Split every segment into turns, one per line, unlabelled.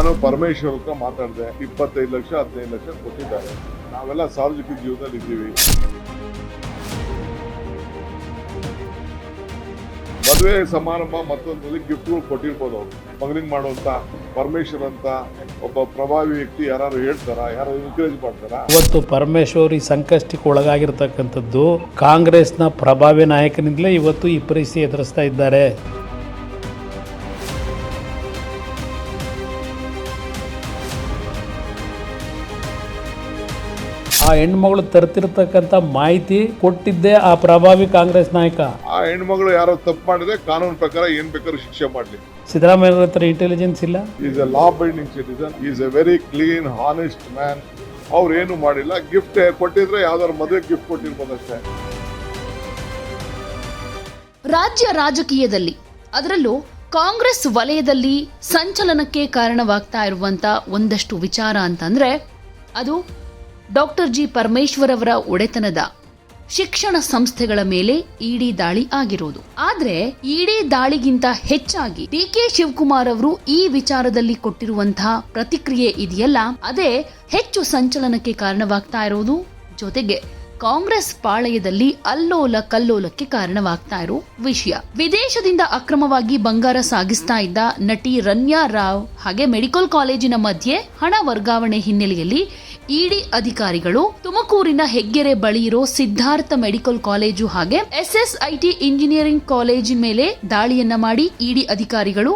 ನಾನು ಪರಮೇಶ್ವರ್ ಹತ್ರ ಮಾತಾಡಿದೆ, ಇಪ್ಪತ್ತೈದು ಲಕ್ಷ, ಹದಿನೈದು ಲಕ್ಷ ಕೊಟ್ಟಿದ್ದಾರೆ. ನಾವೆಲ್ಲ ಸಾರ್ವಜನಿಕ ಜೀವನದಲ್ಲಿ ಇದ್ದೀವಿ. ಮದುವೆ ಸಮಾರಂಭ ಮತ್ತೊಂದು ಗಿಫ್ಟ್ಗಳು ಕೊಟ್ಟಿರ್ಬೋದು. ಅವ್ರು ಮಗನಿಗೆ ಮಾಡುವಂತ, ಪರಮೇಶ್ವರ್ ಅಂತ ಒಬ್ಬ ಪ್ರಭಾವಿ ವ್ಯಕ್ತಿ ಯಾರು ಹೇಳ್ತಾರ? ಯಾರು ಎನ್ಕರೇಜ್ ಮಾಡ್ತಾರ?
ಇವತ್ತು ಪರಮೇಶ್ವರ್ ಈ ಸಂಕಷ್ಟಕ್ಕೆ ಒಳಗಾಗಿರ್ತಕ್ಕಂಥದ್ದು ಕಾಂಗ್ರೆಸ್ನ ಪ್ರಭಾವಿ ನಾಯಕನಿಂದಲೇ ಇವತ್ತು ಈ ಪರಿಸ್ಥಿತಿ ಎದುರಿಸ್ತಾ ಇದ್ದಾರೆ. ಹೆಣ್ಮಗಳು ತರ್ತಿರ್ತಕ್ಕಂಥ ಮಾಹಿತಿ ಕೊಟ್ಟಿದ್ದೇ ಆ ಪ್ರಭಾವಿ ಕಾಂಗ್ರೆಸ್ ನಾಯಕ.
ಆ ಹೆಣ್ಮಗಳು ಯಾರೋ ತಪ್ಪು ಮಾಡಿದ್ರೆ ಕಾನೂನು ಪ್ರಕಾರ ಏನ್ ಬೇಕಾದ್ರೂ ಶಿಕ್ಷೆ ಮಾಡಲಿ.
ಸಿದ್ದರಾಮಯ್ಯ ಹತ್ರ ಇಂಟೆಲಿಜೆನ್ಸ್ ಇಲ್ಲ?
Is a law binding citizen is a very clean honest man ಅವ್ರು ಏನು ಮಾಡಿಲ್ಲ ಗಿಫ್ಟ್ ಕೊಟ್ಟಿದ್ರೆ ಯಾವ್ದಾದ್ರು ಮದುವೆ ಗಿಫ್ಟ್ ಕೊಟ್ಟಿರ್ಬೋದಷ್ಟೇ
ರಾಜ್ಯ ರಾಜಕೀಯದಲ್ಲಿ ಅದರಲ್ಲೂ ಕಾಂಗ್ರೆಸ್ ವಲಯದಲ್ಲಿ ಸಂಚಲನಕ್ಕೆ ಕಾರಣವಾಗ್ತಾ ಇರುವಂತ ಒಂದಷ್ಟು ವಿಚಾರ ಅಂತಂದ್ರೆ ಅದು ಡಾಕ್ಟರ್ ಜಿ ಪರಮೇಶ್ವರ್ ಅವರ ಒಡೆತನದ ಶಿಕ್ಷಣ ಸಂಸ್ಥೆಗಳ ಮೇಲೆ ಇಡಿ ದಾಳಿ ಆಗಿರೋದು ಆದ್ರೆ, ಇಡಿ ದಾಳಿಗಿಂತ ಹೆಚ್ಚಾಗಿ ಡಿ ಕೆ ಶಿವಕುಮಾರ್ ಅವರು ಈ ವಿಚಾರದಲ್ಲಿ ಕೊಟ್ಟಿರುವಂತಹ ಪ್ರತಿಕ್ರಿಯೆ ಇದೆಯಲ್ಲ, ಅದೇ ಹೆಚ್ಚು ಸಂಚಲನಕ್ಕೆ ಕಾರಣವಾಗ್ತಾ ಇರೋದು. ಜೊತೆಗೆ, ಕಾಂಗ್ರೆಸ್ ಪಾಳಯದಲ್ಲಿ ಅಲ್ಲೋಲ ಕಲ್ಲೋಲಕ್ಕೆ ಕಾರಣವಾಗ್ತಾ ಇರೋ ವಿಷಯ. ವಿದೇಶದಿಂದ ಅಕ್ರಮವಾಗಿ ಬಂಗಾರ ಸಾಗಿಸ್ತಾ ಇದ್ದ ನಟಿ ರನ್ಯಾ ರಾವ್, ಹಾಗೆ ಮೆಡಿಕಲ್ ಕಾಲೇಜಿನ ಮಧ್ಯೆ ಹಣ ವರ್ಗಾವಣೆ ಹಿನ್ನೆಲೆಯಲ್ಲಿ ಇಡಿ ಅಧಿಕಾರಿಗಳು ತುಮಕೂರಿನ ಹೆಗ್ಗೆರೆ ಬಳಿ ಇರೋ ಸಿದ್ಧಾರ್ಥ ಮೆಡಿಕಲ್ ಕಾಲೇಜು ಹಾಗೆ ಎಸ್ಎಸ್ಐಟಿ ಇಂಜಿನಿಯರಿಂಗ್ ಕಾಲೇಜಿನ ಮೇಲೆ ದಾಳಿಯನ್ನ ಮಾಡಿ ಇಡಿ ಅಧಿಕಾರಿಗಳು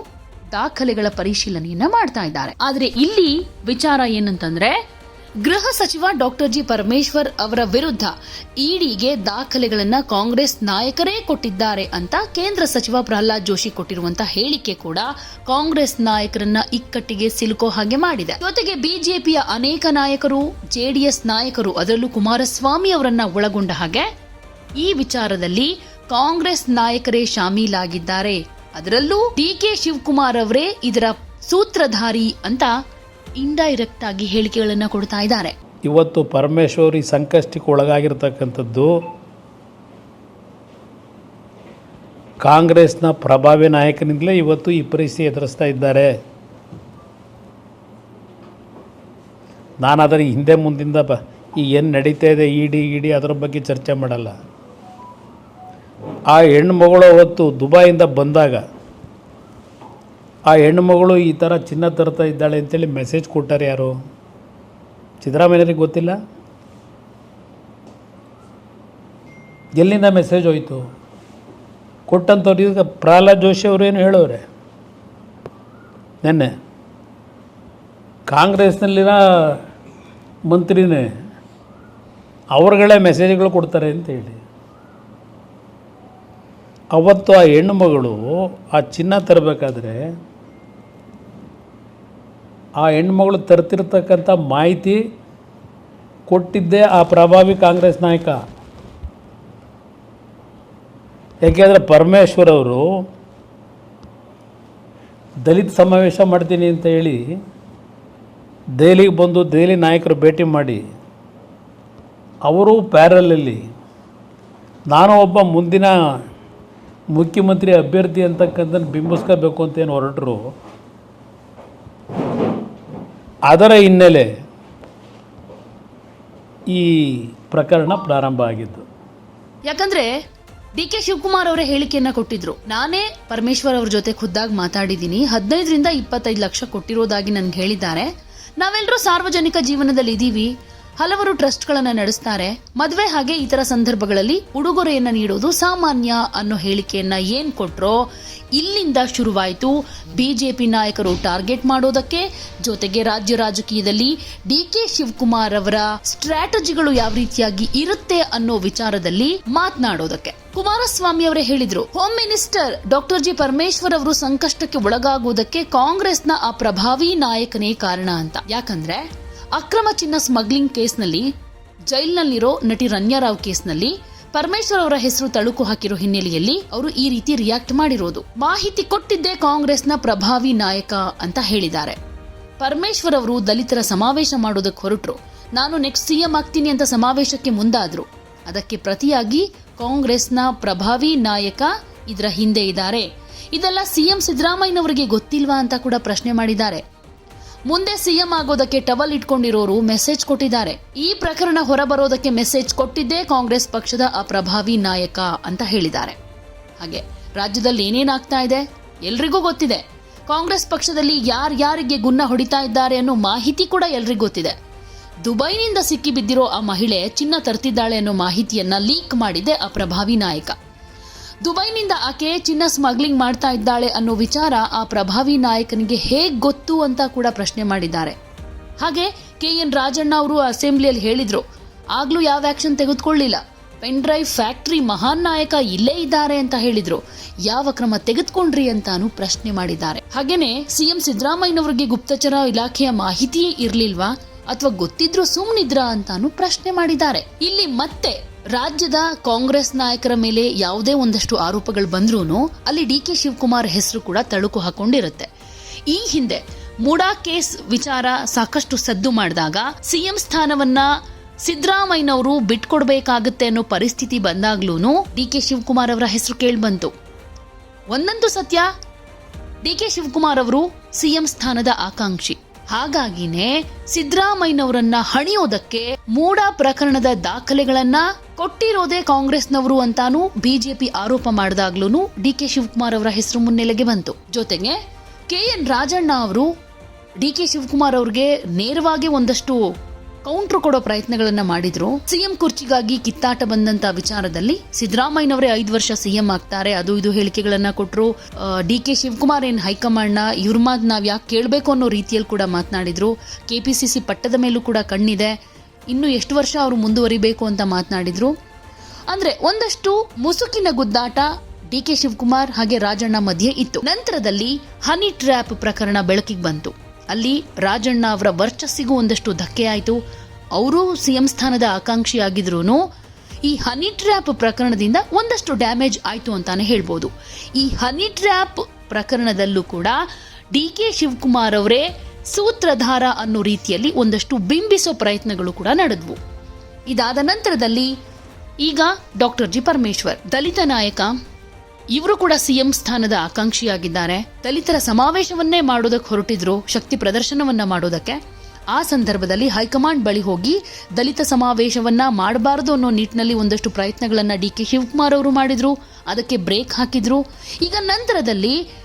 ದಾಖಲೆಗಳ ಪರಿಶೀಲನೆಯನ್ನ ಮಾಡ್ತಾ ಇದ್ದಾರೆ. ಆದ್ರೆ ಇಲ್ಲಿ ವಿಚಾರ ಏನಂತಂದ್ರೆ ಗೃಹ ಸಚಿವ ಡಾಕ್ಟರ್ ಜಿ ಪರಮೇಶ್ವರ್ ಅವರ ವಿರುದ್ಧ ಇಡಿಗೆ ದಾಖಲೆಗಳನ್ನು ಕಾಂಗ್ರೆಸ್ ನಾಯಕರೇ ಕೊಟ್ಟಿದ್ದಾರೆ ಅಂತ ಕೇಂದ್ರ ಸಚಿವ ಪ್ರಹ್ಲಾದ್ ಜೋಶಿ ಕೊಟ್ಟಿರುವಂತಹ ಹೇಳಿಕೆ ಕೂಡ ಕಾಂಗ್ರೆಸ್ ನಾಯಕರನ್ನ ಇಕ್ಕಟ್ಟಿಗೆ ಸಿಲುಕೋ ಹಾಗೆ ಮಾಡಿದೆ. ಜೊತೆಗೆ ಬಿಜೆಪಿಯ ಅನೇಕ ನಾಯಕರು, ಜೆಡಿಎಸ್ ನಾಯಕರು ಅದರಲ್ಲೂ ಕುಮಾರಸ್ವಾಮಿ ಅವರನ್ನ ಒಳಗೊಂಡ ಹಾಗೆ ಈ ವಿಚಾರದಲ್ಲಿ ಕಾಂಗ್ರೆಸ್ ನಾಯಕರೇ ಶಾಮೀಲಾಗಿದ್ದಾರೆ. ಅದರಲ್ಲೂ ಡಿ ಕೆ ಶಿವಕುಮಾರ್ ಅವರೇ ಇದರ ಸೂತ್ರಧಾರಿ ಅಂತ ಇಂಡೈರೆಕ್ಟ್ ಆಗಿ ಹೇಳಿಕೆಗಳನ್ನು ಕೊಡ್ತಾ ಇದ್ದಾರೆ.
ಇವತ್ತು ಪರಮೇಶ್ವರಿ ಸಂಕಷ್ಟಕ್ಕೆ ಒಳಗಾಗಿರ್ತಕ್ಕಂಥದ್ದು ಕಾಂಗ್ರೆಸ್ನ ಪ್ರಭಾವಿ ನಾಯಕನಿಂದಲೇ ಇವತ್ತು ಈ ಪರಿಸ್ಥಿತಿ ಎದುರಿಸ್ತಾ ಇದ್ದಾರೆ. ನಾನು ಹಿಂದೆ ಮುಂದಿಂದ ಬ ಈ ಏನು ನಡೀತಾ ಇದೆ, ಇಡಿ ಇಡಿ ಅದರ ಬಗ್ಗೆ ಚರ್ಚೆ ಮಾಡಲ್ಲ. ಆ ಹೆಣ್ಣು ಮಗಳು ಅವತ್ತು ದುಬೈಯಿಂದ ಬಂದಾಗ ಆ ಹೆಣ್ಣುಮಗಳು ಈ ಥರ ಚಿನ್ನ ತರ್ತಾ ಇದ್ದಾಳೆ ಅಂತೇಳಿ ಮೆಸೇಜ್ ಕೊಟ್ಟಾರೆ ಯಾರು? ಸಿದ್ದರಾಮಯ್ಯರಿಗೆ ಗೊತ್ತಿಲ್ಲ? ಎಲ್ಲಿಂದ ಮೆಸೇಜ್ ಹೋಯಿತು? ಕೊಟ್ಟಂಥವ್ರು ಈಗ ಪ್ರಹ್ಲಾದ್ ಜೋಶಿ ಅವರು ಏನು ಹೇಳೋರೆ ನೆನ್ನೆ? ಕಾಂಗ್ರೆಸ್ನಲ್ಲಿನ ಮಂತ್ರಿನೇ ಅವ್ರಗಳೇ ಮೆಸೇಜ್ಗಳು ಕೊಡ್ತಾರೆ ಅಂತ ಹೇಳಿ. ಅವತ್ತು ಆ ಹೆಣ್ಣು ಮಗಳು ಆ ಚಿನ್ನ ತರಬೇಕಾದ್ರೆ ಆ ಹೆಣ್ಮಗಳು ತರ್ತಿರ್ತಕ್ಕಂಥ ಮಾಹಿತಿ ಕೊಟ್ಟಿದ್ದೇ ಆ ಪ್ರಭಾವಿ ಕಾಂಗ್ರೆಸ್ ನಾಯಕ. ಯಾಕೆಂದರೆ ಪರಮೇಶ್ವರ್ ಅವರು ದಲಿತ ಸಮಾವೇಶ ಮಾಡ್ತೀನಿ ಅಂತ ಹೇಳಿ ದೆಹಲಿಗೆ ಬಂದು ದೆಹಲಿ ನಾಯಕರು ಭೇಟಿ ಮಾಡಿ, ಅವರು ಪ್ಯಾರಲಲ್ಲಿ ನಾನು ಒಬ್ಬ ಮುಂದಿನ ಮುಖ್ಯಮಂತ್ರಿ ಅಭ್ಯರ್ಥಿ ಅಂತಕ್ಕಂಥ ಬಿಂಬಿಸ್ಕೋಬೇಕು ಅಂತ ಏನು ಹೊರಟರು. ಅದರ ಹಿನ್ನೆಲೆ ಈ ಪ್ರಕರಣ ಪ್ರಾರಂಭ ಆಗಿದ್ದು.
ಯಾಕಂದ್ರೆ ಡಿ ಕೆ ಶಿವಕುಮಾರ್ ಅವರ ಹೇಳಿಕೆಯನ್ನ ಕೊಟ್ಟಿದ್ರು. ನಾನೇ ಪರಮೇಶ್ವರ್ ಅವ್ರ ಜೊತೆ ಖುದ್ದಾಗಿ ಮಾತಾಡಿದ್ದೀನಿ. ಹದಿನೈದರಿಂದ ಇಪ್ಪತ್ತೈದು ಲಕ್ಷ ಕೊಟ್ಟಿರೋದಾಗಿ ನನ್ಗೆ ಹೇಳಿದ್ದಾರೆ. ನಾವೆಲ್ಲರೂ ಸಾರ್ವಜನಿಕ ಜೀವನದಲ್ಲಿ ಇದೀವಿ ಹಲವರು ಟ್ರಸ್ಟ್ಗಳನ್ನು ನಡೆಸ್ತಾರೆ. ಮದುವೆ ಹಾಗೆ ಇತರ ಸಂದರ್ಭಗಳಲ್ಲಿ ಉಡುಗೊರೆಯನ್ನು ನೀಡೋದು ಸಾಮಾನ್ಯ ಅನ್ನೋ ಹೇಳಿಕೆಯನ್ನ ಏನ್ ಕೊಟ್ರೋ ಇಲ್ಲಿಂದ ಶುರುವಾಯಿತು. ಬಿಜೆಪಿ ನಾಯಕರು ಟಾರ್ಗೆಟ್ ಮಾಡೋದಕ್ಕೆ, ಜೊತೆಗೆ ರಾಜ್ಯ ರಾಜಕೀಯದಲ್ಲಿ ಡಿ ಕೆ ಶಿವಕುಮಾರ್ ಅವರ ಸ್ಟ್ರಾಟಜಿಗಳು ಯಾವ ರೀತಿಯಾಗಿ ಇರುತ್ತೆ ಅನ್ನೋ ವಿಚಾರದಲ್ಲಿ ಮಾತನಾಡೋದಕ್ಕೆ. ಕುಮಾರಸ್ವಾಮಿ ಅವರೇ ಹೇಳಿದ್ರು home minister doctor G. Parameshwar ಅವರು ಸಂಕಷ್ಟಕ್ಕೆ ಒಳಗಾಗುವುದಕ್ಕೆ ಕಾಂಗ್ರೆಸ್ನ ಆ ಪ್ರಭಾವಿ ನಾಯಕನೇ ಕಾರಣ ಅಂತ. ಯಾಕಂದ್ರೆ ಅಕ್ರಮ ಚಿನ್ನ ಸ್ಮಗ್ಲಿಂಗ್ ಕೇಸ್ನಲ್ಲಿ ಜೈಲ್ನಲ್ಲಿರೋ ನಟಿ ರನ್ಯಾರಾವ್ ಕೇಸ್ನಲ್ಲಿ ಪರಮೇಶ್ವರ್ ಅವರ ಹೆಸರು ತಳುಕು ಹಾಕಿರೋ ಹಿನ್ನೆಲೆಯಲ್ಲಿ ಅವರು ಈ ರೀತಿ ರಿಯಾಕ್ಟ್ ಮಾಡಿರೋದು. ಮಾಹಿತಿ ಕೊಟ್ಟಿದ್ದೇ ಕಾಂಗ್ರೆಸ್ನ ಪ್ರಭಾವಿ ನಾಯಕ ಅಂತ ಹೇಳಿದ್ದಾರೆ. ಪರಮೇಶ್ವರ್ ಅವರು ದಲಿತರ ಸಮಾವೇಶ ಮಾಡೋದಕ್ಕೆ ಹೊರಟರು. ನಾನು ನೆಕ್ಸ್ಟ್ ಸಿಎಂ ಆಗ್ತೀನಿ ಅಂತ ಸಮಾವೇಶಕ್ಕೆ ಮುಂದಾದ್ರು. ಅದಕ್ಕೆ ಪ್ರತಿಯಾಗಿ ಕಾಂಗ್ರೆಸ್ನ ಪ್ರಭಾವಿ ನಾಯಕ ಇದರ ಹಿಂದೆ ಇದ್ದಾರೆ. ಇದೆಲ್ಲ ಸಿಎಂ ಸಿದ್ದರಾಮಯ್ಯನವರಿಗೆ ಗೊತ್ತಿಲ್ವಾ ಅಂತ ಕೂಡ ಪ್ರಶ್ನೆ ಮಾಡಿದ್ದಾರೆ. ಮುಂದೆ ಸಿಎಂ ಆಗೋದಕ್ಕೆ ಟವಲ್ ಇಟ್ಕೊಂಡಿರೋರು ಮೆಸೇಜ್ ಕೊಟ್ಟಿದ್ದಾರೆ. ಈ ಪ್ರಕರಣ ಹೊರಬರೋದಕ್ಕೆ ಮೆಸೇಜ್ ಕೊಟ್ಟಿದ್ದೇ ಕಾಂಗ್ರೆಸ್ ಪಕ್ಷದ ಅಪ್ರಭಾವಿ ನಾಯಕ ಅಂತ ಹೇಳಿದ್ದಾರೆ. ಹಾಗೆ ರಾಜ್ಯದಲ್ಲಿ ಏನೇನಾಗ್ತಾ ಇದೆ? ಎಲ್ರಿಗೂ ಗೊತ್ತಿದೆ. ಕಾಂಗ್ರೆಸ್ ಪಕ್ಷದಲ್ಲಿ ಯಾರ್ಯಾರಿಗೆ ಗುನ್ನ ಹೊಡಿತಾ ಇದ್ದಾರೆ ಅನ್ನೋ ಮಾಹಿತಿ ಕೂಡ ಎಲ್ರಿಗೂ ಗೊತ್ತಿದೆ. ದುಬೈನಿಂದ ಸಿಕ್ಕಿಬಿದ್ದಿರೋ ಆ ಮಹಿಳೆ ಚಿನ್ನ ತರ್ತಿದ್ದಾಳೆ ಅನ್ನೋ ಮಾಹಿತಿಯನ್ನ ಲೀಕ್ ಮಾಡಿದೆ ಅಪ್ರಭಾವಿ ನಾಯಕ. ದುಬೈನಿಂದ ಆಕೆ ಚಿನ್ನ ಸ್ಮಗ್ಲಿಂಗ್ ಮಾಡ್ತಾ ಇದ್ದಾಳೆ ಅನ್ನೋ ವಿಚಾರ ಆ ಪ್ರಭಾವಿ ನಾಯಕನಿಗೆ ಹೇಗೆ ಗೊತ್ತು ಅಂತ ಕೂಡ ಪ್ರಶ್ನೆ ಮಾಡಿದ್ದಾರೆ. ಹಾಗೆ ಕೆ ಎನ್ ರಾಜಣ್ಣ ಅವರು ಅಸೆಂಬ್ಲಿಯಲ್ಲಿ ಹೇಳಿದ್ರು, ಆಗ್ಲೂ ಯಾವ ಆಕ್ಷನ್ ತೆಗೆದುಕೊಳ್ಳಿಲ್ಲ. ಪೆನ್ ಡ್ರೈವ್ ಫ್ಯಾಕ್ಟ್ರಿ ಮಹಾನ್ ನಾಯಕ ಇಲ್ಲೇ ಇದ್ದಾರೆ ಅಂತ ಹೇಳಿದ್ರು, ಯಾವ ಕ್ರಮ ತೆಗೆದುಕೊಂಡ್ರಿ ಅಂತಾನು ಪ್ರಶ್ನೆ ಮಾಡಿದ್ದಾರೆ. ಹಾಗೇನೆ ಸಿಎಂ ಸಿದ್ದರಾಮಯ್ಯನವರಿಗೆ ಗುಪ್ತಚರ ಇಲಾಖೆಯ ಮಾಹಿತಿಯೇ ಇರಲಿಲ್ವಾ, ಅಥವಾ ಗೊತ್ತಿದ್ರು ಸುಮ್ನಿದ್ರಾ ಅಂತಾನು ಪ್ರಶ್ನೆ ಮಾಡಿದ್ದಾರೆ. ಇಲ್ಲಿ ಮತ್ತೆ ರಾಜ್ಯದ ಕಾಂಗ್ರೆಸ್ ನಾಯಕರ ಮೇಲೆ ಯಾವುದೇ ಒಂದಷ್ಟು ಆರೋಪಗಳು ಬಂದ್ರೂ ಅಲ್ಲಿ ಡಿ ಕೆ ಶಿವಕುಮಾರ್ ಹೆಸರು ಕೂಡ ತಳುಕು ಹಾಕೊಂಡಿರುತ್ತೆ. ಈ ಹಿಂದೆ ಮೂಡಾ ಕೇಸ್ ವಿಚಾರ ಸಾಕಷ್ಟು ಸದ್ದು ಮಾಡಿದಾಗ ಸಿಎಂ ಸ್ಥಾನವನ್ನ ಸಿದ್ದರಾಮಯ್ಯನವರು ಬಿಟ್ಕೊಡ್ಬೇಕಾಗತ್ತೆ ಅನ್ನೋ ಪರಿಸ್ಥಿತಿ ಬಂದಾಗ್ಲೂ ಡಿ ಕೆ ಶಿವಕುಮಾರ್ ಅವರ ಹೆಸರು ಕೇಳಿಬಂತು. ಒಂದಂತೂ ಸತ್ಯ ಡಿ ಕೆ ಶಿವಕುಮಾರ್ ಅವರು ಸಿಎಂ ಸ್ಥಾನದ ಆಕಾಂಕ್ಷಿ. ಹಾಗಾಗಿನೇ ಸಿದ್ದರಾಮಯ್ಯನವರನ್ನ ಹಣಿಯೋದಕ್ಕೆ ಮೂಡ ಪ್ರಕರಣದ ದಾಖಲೆಗಳನ್ನ ಕೊಟ್ಟಿರೋದೇ ಕಾಂಗ್ರೆಸ್ನವರು ಅಂತಾನು ಬಿಜೆಪಿ ಆರೋಪ ಮಾಡಿದಾಗ್ಲೂ ಡಿ ಕೆ ಶಿವಕುಮಾರ್ ಅವರ ಹೆಸರು ಮುನ್ನೆಲೆಗೆ ಬಂತು. ಜೊತೆಗೆ ಕೆ ಎನ್ ರಾಜಣ್ಣ ಅವರು ಡಿ ಕೆ ಶಿವಕುಮಾರ್ ಅವ್ರಿಗೆ ನೇರವಾಗಿ ಒಂದಷ್ಟು ಕೌಂಟ್ರ್ ಕೊಡೋ ಪ್ರಯತ್ನಗಳನ್ನ ಮಾಡಿದ್ರು. ಸಿಎಂ ಕುರ್ಚಿಗಾಗಿ ಕಿತ್ತಾಟ ಬಂದಂತ ವಿಚಾರದಲ್ಲಿ ಸಿದ್ದರಾಮಯ್ಯನವರೇ ಐದು ವರ್ಷ ಸಿಎಂ ಆಗ್ತಾರೆ. ಅದು ಇದು ಹೇಳಿಕೆಗಳನ್ನ ಕೊಟ್ಟರು ಡಿ ಕೆ ಶಿವಕುಮಾರ್ ಏನ್ ಹೈಕಮಾಂಡ್ನ ಇವ್ರ ಮಾತ್ ನಾವ್ ಯಾಕೆ ಕೇಳಬೇಕು ಅನ್ನೋ ರೀತಿಯಲ್ಲಿ ಕೂಡ ಮಾತನಾಡಿದ್ರು. ಕೆಪಿಸಿಸಿ ಪಟ್ಟದ ಮೇಲೂ ಕೂಡ ಕಣ್ಣಿದೆ. ಇನ್ನು ಎಷ್ಟು ವರ್ಷ ಅವರು ಮುಂದುವರಿಬೇಕು ಅಂತ ಮಾತನಾಡಿದ್ರು. ಅಂದ್ರೆ ಒಂದಷ್ಟು ಮುಸುಕಿನ ಗುದ್ದಾಟ ಡಿ ಕೆ ಶಿವಕುಮಾರ್ ಹಾಗೆ ರಾಜಣ್ಣ ಮಧ್ಯೆ ಇತ್ತು. ನಂತರದಲ್ಲಿ ಹನಿ ಟ್ರ್ಯಾಪ್ ಪ್ರಕರಣ ಬೆಳಕಿಗೆ ಬಂತು. ಅಲ್ಲಿ ರಾಜಣ್ಣ ಅವರ ವರ್ಚಸ್ಸಿಗೂ ಒಂದಷ್ಟು ಧಕ್ಕೆ ಆಯಿತು. ಅವರು ಸಿಎಂ ಸ್ಥಾನದ ಆಕಾಂಕ್ಷಿ ಆಗಿದ್ರು ಈ ಹನಿ ಟ್ರ್ಯಾಪ್ ಪ್ರಕರಣದಿಂದ ಒಂದಷ್ಟು ಡ್ಯಾಮೇಜ್ ಆಯಿತು ಅಂತಾನೆ ಹೇಳ್ಬೋದು. ಈ ಹನಿ ಟ್ರ್ಯಾಪ್ ಪ್ರಕರಣದಲ್ಲೂ ಕೂಡ ಡಿ ಕೆ ಶಿವಕುಮಾರ್ ಅವರೇ ಸೂತ್ರಧಾರ ಅನ್ನೋ ರೀತಿಯಲ್ಲಿ ಒಂದಷ್ಟು ಬಿಂಬಿಸೋ ಪ್ರಯತ್ನಗಳು ಕೂಡ ನಡೆದ್ವು. ಇದಾದ ನಂತರದಲ್ಲಿ ಈಗ ಡಾಕ್ಟರ್ ಜಿ ಪರಮೇಶ್ವರ್, ದಲಿತ ನಾಯಕ ಇವರು ಕೂಡ ಸಿಎಂ ಸ್ಥಾನದ ಆಕಾಂಕ್ಷಿಯಾಗಿದ್ದಾರೆ. ದಲಿತರ ಸಮಾವೇಶವನ್ನೇ ಮಾಡೋದಕ್ಕೆ ಹೊರಟಿದ್ರು, ಶಕ್ತಿ ಪ್ರದರ್ಶನವನ್ನ ಮಾಡೋದಕ್ಕೆ. ಆ ಸಂದರ್ಭದಲ್ಲಿ ಹೈಕಮಾಂಡ್ ಬಳಿ ಹೋಗಿ ದಲಿತ ಸಮಾವೇಶವನ್ನ ಮಾಡಬಾರದು ಅನ್ನೋ ನಿಟ್ಟಿನಲ್ಲಿ ಒಂದಷ್ಟು ಪ್ರಯತ್ನಗಳನ್ನ ಡಿ ಕೆ ಶಿವಕುಮಾರ್ ಅವರು ಮಾಡಿದ್ರು, ಅದಕ್ಕೆ ಬ್ರೇಕ್ ಹಾಕಿದ್ರು. ಈಗ ನಂತರದಲ್ಲಿ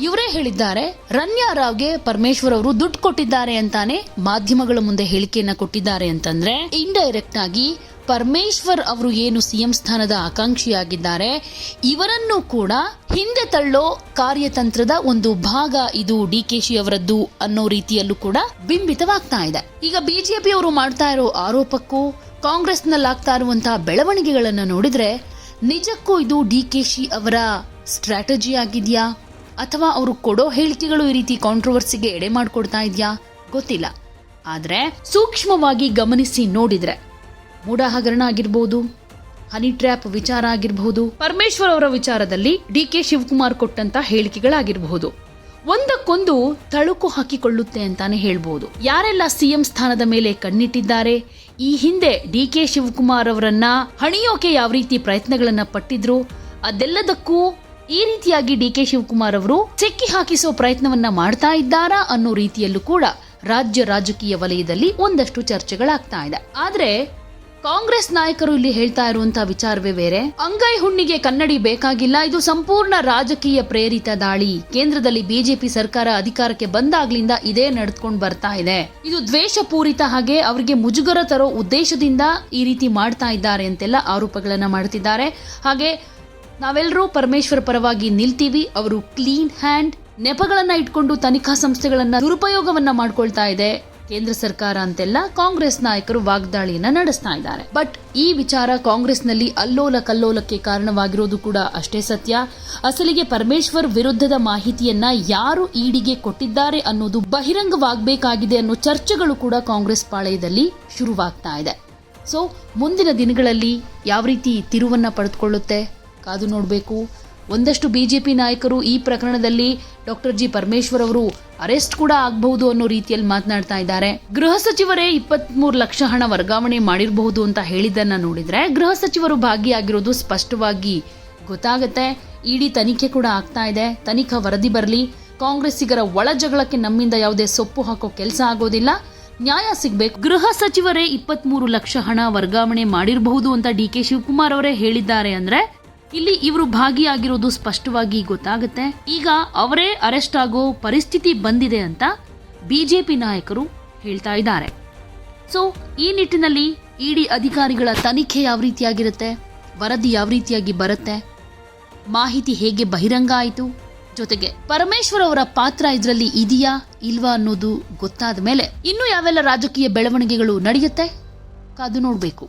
ಇವರೇ ಹೇಳಿದ್ದಾರೆ, ರನ್ಯಾ ರಾವ್ಗೆ ಪರಮೇಶ್ವರ್ ಅವರು ದುಡ್ಡು ಕೊಟ್ಟಿದ್ದಾರೆ ಅಂತಾನೆ ಮಾಧ್ಯಮಗಳ ಮುಂದೆ ಹೇಳಿಕೆಯನ್ನ ಕೊಟ್ಟಿದ್ದಾರೆ ಅಂತಂದ್ರೆ ಇಂಡೈರೆಕ್ಟ್ ಆಗಿ ಪರಮೇಶ್ವರ್ ಅವರು ಏನು ಸಿಎಂ ಸ್ಥಾನದ ಆಕಾಂಕ್ಷಿಯಾಗಿದ್ದಾರೆ, ಇವರನ್ನು ಕೂಡ ಹಿಂದೆ ತಳ್ಳೋ ಕಾರ್ಯತಂತ್ರದ ಒಂದು ಭಾಗ ಇದು ಡಿ ಕೆ ಶಿ ಅವರದ್ದು ಅನ್ನೋ ರೀತಿಯಲ್ಲೂ ಕೂಡ ಬಿಂಬಿತವಾಗ್ತಾ ಇದೆ. ಈಗ ಬಿಜೆಪಿ ಅವರು ಮಾಡ್ತಾ ಇರೋ ಆರೋಪಕ್ಕೂ ಕಾಂಗ್ರೆಸ್ನಲ್ಲಾಗ್ತಾ ಇರುವಂತಹ ಬೆಳವಣಿಗೆಗಳನ್ನು ನೋಡಿದ್ರೆ ನಿಜಕ್ಕೂ ಇದು ಡಿ ಕೆ ಶಿ ಅವರ ಸ್ಟ್ರಾಟಜಿ ಆಗಿದೆಯಾ? ಅಥವಾ ಅವರು ಕೊಡೋ ಹೇಳಿಕೆಗಳು ಈ ರೀತಿ ಕಾಂಟ್ರವರ್ಸಿಗೆ ಎಡೆ ಮಾಡಿಕೊಡ್ತಾ ಇದೆಯಾ? ಗೊತ್ತಿಲ್ಲ. ಆದ್ರೆ ಸೂಕ್ಷ್ಮವಾಗಿ ಗಮನಿಸಿ ನೋಡಿದ್ರೆ ಮೂಡ ಹಗರಣ ಆಗಿರ್ಬೋದು ಹನಿ ಟ್ರ್ಯಾಪ್ ವಿಚಾರ ಆಗಿರಬಹುದು ಪರಮೇಶ್ವರ್ ಅವರ ವಿಚಾರದಲ್ಲಿ ಡಿ ಕೆ ಶಿವಕುಮಾರ್ ಕೊಟ್ಟಂತ ಹೇಳಿಕೆಗಳಾಗಿರಬಹುದು ಒಂದಕ್ಕೊಂದು ತಳುಕು ಹಾಕಿಕೊಳ್ಳುತ್ತೆ ಅಂತಾನೆ ಹೇಳ್ಬೋದು. ಯಾರೆಲ್ಲ ಸಿಎಂ ಸ್ಥಾನದ ಮೇಲೆ ಕಣ್ಣಿಟ್ಟಿದ್ದಾರೆ? ಈ ಹಿಂದೆ ಡಿ ಕೆ ಶಿವಕುಮಾರ್ ಅವರನ್ನ ಹಣಿಯೋಕೆ ಯಾವ ರೀತಿ ಪ್ರಯತ್ನಗಳನ್ನ ಪಟ್ಟಿದ್ರು? ಅದೆಲ್ಲದಕ್ಕೂ ಈ ರೀತಿಯಾಗಿ ಡಿ ಕೆ ಶಿವಕುಮಾರ್ ಅವರು ಚೆಕ್ಕಿ ಹಾಕಿಸೋ ಪ್ರಯತ್ನವನ್ನ ಮಾಡ್ತಾ ಇದ್ದಾರಾ ಅನ್ನೋ ರೀತಿಯಲ್ಲೂ ಕೂಡ ರಾಜ್ಯ ರಾಜಕೀಯ ವಲಯದಲ್ಲಿ ಒಂದಷ್ಟು ಚರ್ಚೆಗಳಾಗ್ತಾ ಇದೆ. ಆದ್ರೆ ಕಾಂಗ್ರೆಸ್ ನಾಯಕರು ಇಲ್ಲಿ ಹೇಳ್ತಾ ಇರುವಂತಹ ವಿಚಾರವೇ ಬೇರೆ. ಅಂಗೈ ಹುಣ್ಣಿಗೆ ಕನ್ನಡಿ ಬೇಕಾಗಿಲ್ಲ, ಇದು ಸಂಪೂರ್ಣ ರಾಜಕೀಯ ಪ್ರೇರಿತ ದಾಳಿ. ಕೇಂದ್ರದಲ್ಲಿ ಬಿಜೆಪಿ ಸರ್ಕಾರ ಅಧಿಕಾರಕ್ಕೆ ಬಂದಾಗ್ಲಿಂದ ಇದೇ ನಡೆದುಕೊಂಡು ಬರ್ತಾ ಇದೆ. ಇದು ದ್ವೇಷ ಪೂರಿತ ಹಾಗೆ ಅವರಿಗೆ ಮುಜುಗರ ತರೋ ಉದ್ದೇಶದಿಂದ ಈ ರೀತಿ ಮಾಡ್ತಾ ಇದ್ದಾರೆ ಅಂತೆಲ್ಲ ಆರೋಪಗಳನ್ನ ಮಾಡ್ತಿದ್ದಾರೆ. ಹಾಗೆ ನಾವೆಲ್ಲರೂ ಪರಮೇಶ್ವರ್ ಪರವಾಗಿ ನಿಲ್ತೀವಿ, ಅವರು ಕ್ಲೀನ್ ಹ್ಯಾಂಡ್ ನೆಪಗಳನ್ನ ಇಟ್ಕೊಂಡು ತನಿಖಾ ಸಂಸ್ಥೆಗಳನ್ನ ದುರುಪಯೋಗವನ್ನ ಮಾಡ್ಕೊಳ್ತಾ ಇದೆ. ಕೇಂದ್ರ ಸರ್ಕಾರ ಅಂತೆಲ್ಲ ಕಾಂಗ್ರೆಸ್ ನಾಯಕರು ವಾಗ್ದಾಳಿಯನ್ನ ನಡೆಸ್ತಾ ಇದ್ದಾರೆ. ಬಟ್ ಈ ವಿಚಾರ ಕಾಂಗ್ರೆಸ್ನಲ್ಲಿ ಅಲ್ಲೋಲ ಕಲ್ಲೋಲಕ್ಕೆ ಕಾರಣವಾಗಿರೋದು ಕೂಡ ಅಷ್ಟೇ ಸತ್ಯ. ಅಸಲಿಗೆ ಪರಮೇಶ್ವರ್ ವಿರುದ್ಧದ ಮಾಹಿತಿಯನ್ನ ಯಾರು ಈಡಿಗೆ ಕೊಟ್ಟಿದ್ದಾರೆ ಅನ್ನೋದು ಬಹಿರಂಗವಾಗಬೇಕಾಗಿದೆ ಅನ್ನೋ ಚರ್ಚೆಗಳು ಕೂಡ ಕಾಂಗ್ರೆಸ್ ಪಾಳೆಯದಲ್ಲಿ ಶುರುವಾಗ್ತಾ ಇದೆ. ಸೊ ಮುಂದಿನ ದಿನಗಳಲ್ಲಿ ಯಾವ ರೀತಿ ತಿರುವನ್ನ ಪಡೆದುಕೊಳ್ಳುತ್ತೆ? ಕಾದು ನೋಡಬೇಕು. ಒಂದಷ್ಟು ಬಿಜೆಪಿ ನಾಯಕರು ಈ ಪ್ರಕರಣದಲ್ಲಿ ಡಾಕ್ಟರ್ ಜಿ ಪರಮೇಶ್ವರ್ ಅವರು ಅರೆಸ್ಟ್ ಕೂಡ ಆಗಬಹುದು ಅನ್ನೋ ರೀತಿಯಲ್ಲಿ ಮಾತನಾಡ್ತಾ ಇದ್ದಾರೆ. ಗೃಹ ಸಚಿವರೇ ಇಪ್ಪತ್ಮೂರು ಲಕ್ಷ ಹಣ ವರ್ಗಾವಣೆ ಮಾಡಿರಬಹುದು ಅಂತ ಹೇಳಿದ್ದನ್ನ ನೋಡಿದ್ರೆ ಗೃಹ ಸಚಿವರು ಭಾಗಿಯಾಗಿರೋದು ಸ್ಪಷ್ಟವಾಗಿ ಗೊತ್ತಾಗತ್ತೆ. ಇಡೀ ತನಿಖೆ ಕೂಡ ಆಗ್ತಾ ಇದೆ. ತನಿಖಾ ವರದಿ ಬರಲಿ. ಕಾಂಗ್ರೆಸ್ಸಿಗರ ಒಳ ಜಗಳಕ್ಕೆ ನಮ್ಮಿಂದ ಯಾವುದೇ ಸೊಪ್ಪು ಹಾಕೋ ಕೆಲಸ ಆಗೋದಿಲ್ಲ. ನ್ಯಾಯ ಸಿಗಬೇಕು. ಗೃಹ ಸಚಿವರೇ ಇಪ್ಪತ್ಮೂರು ಲಕ್ಷ ಹಣ ವರ್ಗಾವಣೆ ಮಾಡಿರಬಹುದು ಅಂತ ಡಿ ಕೆ ಶಿವಕುಮಾರ್ ಅವರೇ ಹೇಳಿದ್ದಾರೆ ಅಂದ್ರೆ ಇಲ್ಲಿ ಇವರು ಭಾಗಿಯಾಗಿರೋದು ಸ್ಪಷ್ಟವಾಗಿ ಗೊತ್ತಾಗುತ್ತೆ. ಈಗ ಅವರೇ ಅರೆಸ್ಟ್ ಆಗೋ ಪರಿಸ್ಥಿತಿ ಬಂದಿದೆ ಅಂತ ಬಿಜೆಪಿ ನಾಯಕರು ಹೇಳ್ತಾ ಇದ್ದಾರೆ. ಸೊ ಈ ನಿಟ್ಟಿನಲ್ಲಿ ಇಡಿ ಅಧಿಕಾರಿಗಳ ತನಿಖೆ ಯಾವ ರೀತಿಯಾಗಿರುತ್ತೆ? ವರದಿ ಯಾವ ರೀತಿಯಾಗಿ ಬರುತ್ತೆ? ಮಾಹಿತಿ ಹೇಗೆ ಬಹಿರಂಗ ಆಯಿತು? ಜೊತೆಗೆ ಪರಮೇಶ್ವರ್ ಅವರ ಪಾತ್ರ ಇದರಲ್ಲಿ ಇದೆಯಾ ಇಲ್ವಾ ಅನ್ನೋದು ಗೊತ್ತಾದ ಮೇಲೆ ಇನ್ನು ಯಾವೆಲ್ಲ ರಾಜಕೀಯ ಬೆಳವಣಿಗೆಗಳು ನಡೆಯುತ್ತೆ? ಕಾದು ನೋಡಬೇಕು.